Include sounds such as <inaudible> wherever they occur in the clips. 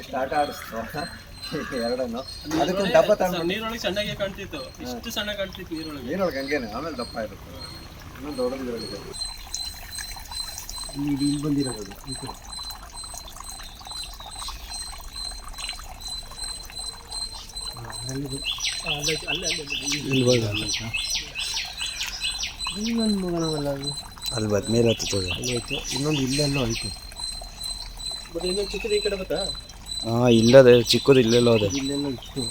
ಎಷ್ಟು ಆಟ ಆಡಿಸ್ತು ಎರಡನ್ನು. ಅದಕ್ಕೊಂದು ದಪ್ಪ ತಗೊಂಡು ನೀರೊಳಗೆ ಚೆನ್ನಾಗಿ ಕಾಣ್ತಿತ್ತು. ಇಷ್ಟು ಸಣ್ಣ ಕಾಣ್ತಿತ್ತು ನೀರೊಳಗೆ. ನೀರೊಳಗೆ ಹಂಗೇನೆ ಆಮೇಲೆ ದಪ್ಪ ಇರುತ್ತೆ ಇನ್ನೊಂದು ದೊಡ್ಡದು ಇದರಲ್ಲಿದೆ ಇಲ್ಲಿ ಇಲ್ಲಿ ಬಂದಿರೋದು ಈ ಕಡೆ. ಇನ್ನೊಂದು ಮಗನವಲ್ಲ ಅದು? ಅಲ್ಲಿ ಬದ್ ಮೇಲೆ ಹತ್ತದ ಅಲ್ಲಿ ಐತೆ ಇನ್ನೊಂದು ಇಲ್ಲೆಲ್ಲೋ ಐತೆ ಬಟ್ ಇನ್ನೊಂದು ಚಿಕ್ಕದು ಈ ಕಡೆ ಬತ್ತಾ? ಹಾಂ ಇಲ್ಲದೆ ಚಿಕ್ಕದು ಇಲ್ಲೆಲ್ಲೋ ಅದೇ ಇಲ್ಲೆಲ್ಲೋ ಇತ್ತು.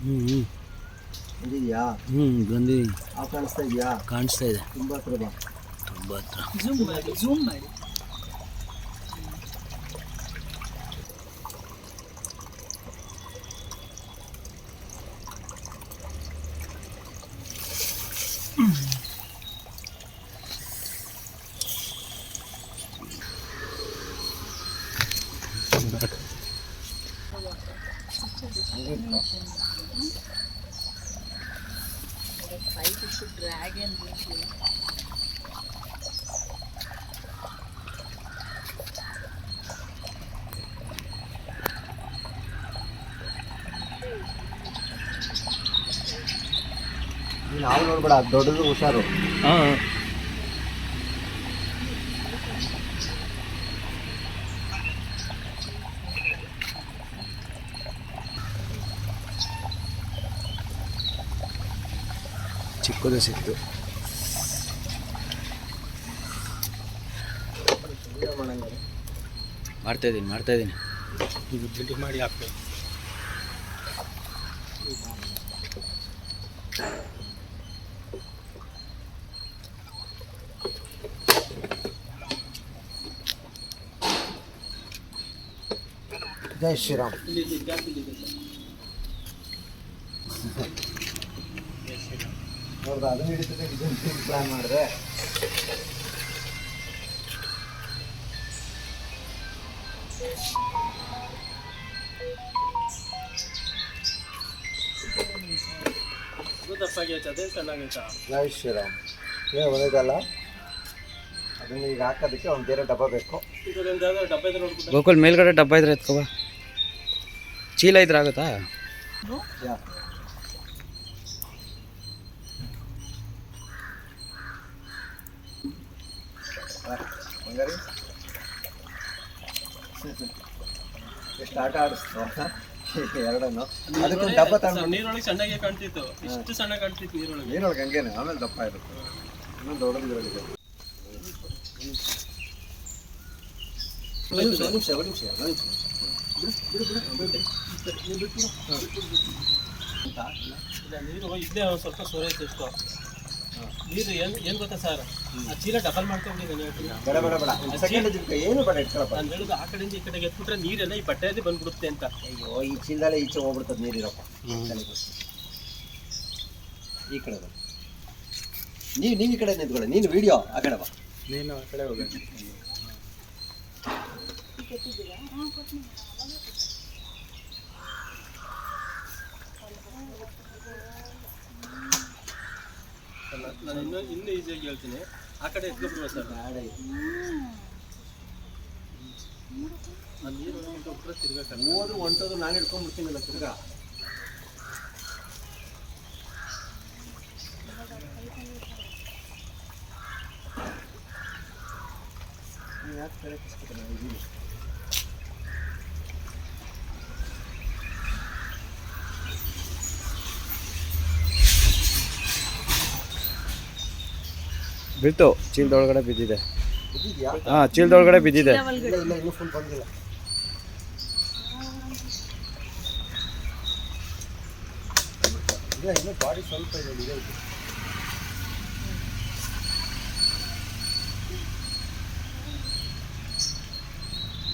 ಹ್ಞೂ ಹ್ಞೂ ಇದೆಯಾ ಹ್ಞೂ ಬಂದು ಆ ಕಾಣಿಸ್ತಾ ಇದೆಯಾ? ಕಾಣಿಸ್ತಾ ಇದೆ. ತುಂಬ ಹತ್ರ ಬಾ ತುಂಬ ಹತ್ರ ಝೂಮ್ ಮಾಡಿ ಝೂಮ್ ಮಾಡಿ ನೀನು ನಾವು ನೋಡ್ಬೇಡ ಅದು ದೊಡ್ಡದು ಹುಷಾರು. ಹಾಂ. ಚಿಕ್ಕದು ಸಿಕ್ತು. ಮಾಡ್ತಾ ಇದ್ದೀನಿ ಮಾಡ್ತಾ ಇದ್ದೀನಿ. ಇದು ಬಿಲ್ಡಿಂಗ್ ಮಾಡಿ ಹಾಕ್ಬೇಕು. ಜೈ ಶ್ರೀರಾಮ್ ನೋಡ್ದ ಅದನ್ನ ಹಿಡಿತದೆ ಇದನ್ನ ಪ್ಲಾನ್ ಮಾಡಿದ್ರೆ ಜೈ ಶ್ರೀರಾಮ್ ಏನು ಒಳ್ಳೇದಲ್ಲ ಅದನ್ನ ಈಗ ಹಾಕೋದಕ್ಕೆ ಒಂದು ಬೇರೆ ಡಬ್ಬ ಬೇಕು. ಗೋಕುಲ್ ಮೇಲ್ಗಡೆ ಡಬ್ಬ ಇದ್ರೆ ಎತ್ಕೋ ಬಾ. ಚೀಲ ಇದ್ರೆ ಆಗುತ್ತಾ? ಎಷ್ಟು ಆಟ ಆಡಿಸ್ತು ಎರಡನ್ನು ಅದಕ್ಕೊಂದು ಡಬ್ಬ ತಗೊಂಡು ನೀರೊಳಗೆ ಸಣ್ಣಗೆ ಕಾಣ್ತಿತ್ತು. ಇಷ್ಟು ಸಣ್ಣ ಕಾಣ್ತಿತ್ತು ನೀರೊಳಗೆ. ನೀರೊಳಗೆ ಹಂಗೇನೆ ಆಮೇಲೆ ದಪ್ಪ ಇರುತ್ತೆ ಇನ್ನೊಂದು ದೊಡ್ಡದು ಇದರಲ್ಲಿದೆ ಒಂದು ನಿಮಿಷ ಒಂದು ನಿಮಿಷ ಒಂದು ನಿಮಿಷ. ನೀರು ಇದ್ದೇ ಒಂದು ಸ್ವಲ್ಪ ಸೋರೈತೆ ಇಷ್ಟು. ನೀರು ಏನು ಏನು ಗೊತ್ತಾ ಸರ್ ಆ ಚೀಲ ಡಬಲ್ ಮಾಡ್ಕೊಂಡಿದ್ದೀನಿ. ಏನು ಬೇಡ ಇಟ್ಕೊಳಪ್ಪ ನಾನು ಹೇಳುದು ಆ ಕಡೆಯಿಂದ ಈ ಕಡೆಗೆ ಎತ್ಬಿಟ್ರೆ ನೀರೆಲ್ಲ ಈ ಬಟ್ಟೆಯಲ್ಲಿ ಬಂದ್ಬಿಡುತ್ತೆ ಅಂತ. ಅಯ್ಯೋ ಈ ಚೀಲದಲ್ಲೇ ಈಚೆ ಹೋಗ್ಬಿಡ್ತದೆ ನೀರಿರಪ್ಪ ಈ ಕಡೆ ಬಾ. ನೀವು ನೀವು ಈ ಕಡೆ ನಿಂತ್ಕೊಳ್ಳಿ. ನೀನು ವಿಡಿಯೋ ಆ ಕಡೆ ಬಾ. ನೀನು ಆ ಕಡೆ ಹೋಗಿ. ನಾನು ಇನ್ನೂ ಇನ್ನೂ ಈಸಿಯಾಗಿ ಹೇಳ್ತೀನಿ. ಆ ಕಡೆ ಎತ್ಕೊಬಿಡುವ ಸರ್. ಬೇಡ ನಾನು ನೀರು ಹೊಂಟೋಗ್ಬಿಟ್ರೆ ತಿರ್ಗಕ್ಕ ಹೋದ್ರು ಹೊಂಟೋದು ನಾನು ಹಿಡ್ಕೊಂಡ್ಬಿಡ್ತೀನಲ್ಲ ತಿರ್ಗಾ. ಬಿತ್ತು ಚೀಲದೊಳಗಡೆ ಬಿದ್ದಿದೆ. ಹಾ ಚೀಲದೊಳಗಡೆ ಬಿದ್ದಿದೆ. ಇಲ್ಲ ಇಲ್ಲ ಇನ್ನೂ ಬಂದಿಲ್ಲ. ಇಲ್ಲ ಇನ್ನೂ ಬಾಡಿ ಸ್ವಲ್ಪ ಇದೆ.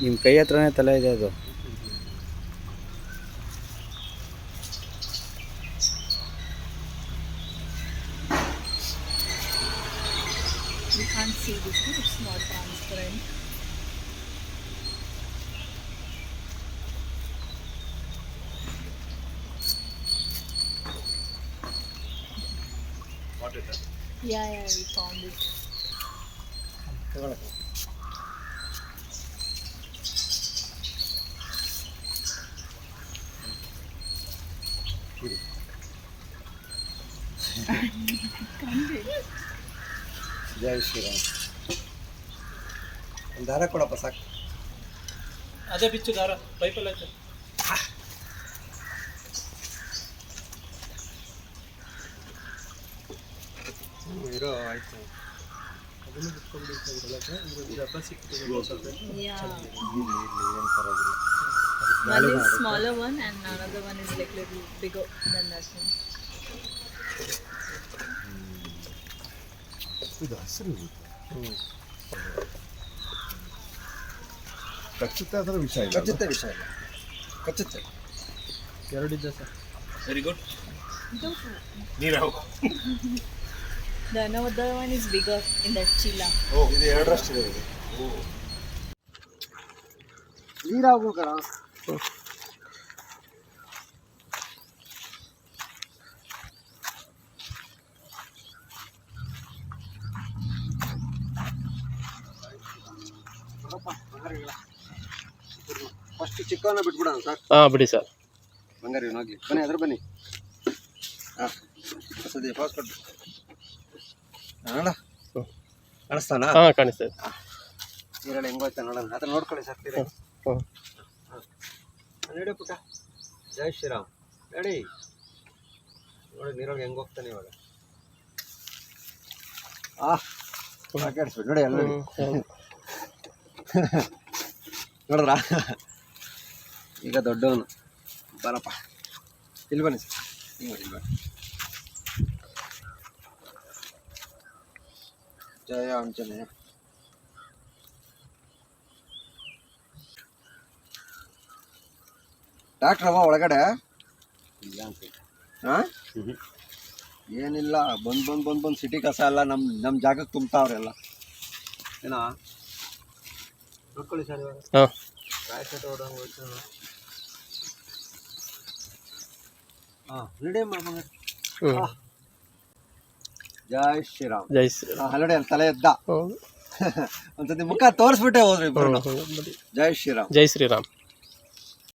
ನಿಮ್ಮ ಕೈ ಹತ್ರನೇ ತಲೆ ಇದೆ ಅದು We can't see this one, it's not transparent. Yeah, yeah, we found it. ಜೈ ಶ್ರೀರಾಮ್ ಒಂದು ದಾರ ಕೊಡಪ್ಪ ಸಾಕು. ಅದೇ ಬಿಚ್ಚು ದಾರ ಪೈಪಲ್ಲಿ ಐತೆ ಇರೋ ಆಯ್ತು. ಅದನ್ನು ಬಿಟ್ಕೊಂಡು ಡಬ್ಬ ಸಿಕ್ಕಿದೆ ಸ್ವಲ್ಪ Yeah. ಇಲ್ಲಿ ಇಲ್ಲಿ ಏನು ಪರವಾಗಿಲ್ಲ One is smaller one and another one is like little bigger than that one. ಇದು ಹಸಿರು ಇರುತ್ತೆ ಕಚ್ಚುತ್ತೆ ಅದರ ವಿಷಯ ಇಲ್ಲ ಕಚ್ಚುತ್ತೆ ವಿಷಯ ಇಲ್ಲ ಕಚ್ಚುತ್ತೆ ಎರಡಿದೆ sir very good The another one is bigger in that ಓ ಇದು ಎರಡರಷ್ಟಿದೆ ಇದು ನೀರಾಗು ಫಸ್ಟ್ ಚಿಕ್ಕವನ್ನ ಬಿಟ್ಬಿಡೋಣ ಸರ್. ಹಾಂ ಬಿಡಿ ಸರ್. ಬಂಗಾರಿ ಹೋಗಿ ಬನ್ನಿ ಅದ್ರ ಬನ್ನಿ. ಹಾಂ ಸದ್ಯ ಪಾಸ್ ಕೊಟ್ಟು. ನೋಡ ಕಾಣಿಸ್ತಾನಾ? ಹಾಂ ಕಾಣಿಸ್ತದೆ ನೀರಲ್ಲಿ ಹೋಗ್ತಾನೆ ನೋಡೋಣ. ಅದನ್ನ ನೋಡ್ಕೊಳ್ಳಿ ಸರ್ ತೀರ ಹ್ಞೂ ನಡಿ ಪುಟ್ಟ. ಜೈ ಶ್ರೀರಾಮ್. ನಡಿ. ನೋಡಿ ನೀರೊಳಗೆ ಹೆಂಗ್ ಹೋಗ್ತಾನೆ ಇವಾಗ. ಆ ನೋಡಿ ಎಲ್ಲ ನೋಡಿ ನೋಡಿದ್ರಾ? ಈಗ ದೊಡ್ಡವನು. ಬರಪ್ಪ. ಇಲ್ಲಿ ಬನ್ನಿ ಸರ್. ಹಿಂಗೆ ಇಲ್ಲಿ ಬನ್ನಿ. ಜಯ ಡಾಕ್ಟ್ರ್ ಅವ ಒಳಗಡೆ? ಇಲ್ಲ ಹಾಂ ಏನಿಲ್ಲ ಬಂದು ಬಂದು ಬಂದು ಬಂದು ಸಿಟಿ ಕಸ ಎಲ್ಲ ನಮ್ಮ ನಮ್ಮ ಜಾಗಕ್ಕೆ ತುಂಬ್ತಾವ್ರೆಲ್ಲ. ಏನಾ? ನೋಡ್ಕೊಳ್ಳಿ ಸರ್ ಇವಾಗ. ಹಾಂ. ಜೈ ಶ್ರೀರಾಮ್. ಜೈ ಶ್ರೀರಾಮ್. ಹಲಡೆ ತಲೆ ಎದ್ದ. <laughs> ಒಂದ್ಸತಿ ಮುಖ ತೋರಿಸ್ಬಿಟ್ಟೆ ಹೋದ್ರಿ ಜೈ ಶ್ರೀರಾಮ್. ಜೈ ಶ್ರೀರಾಮ್.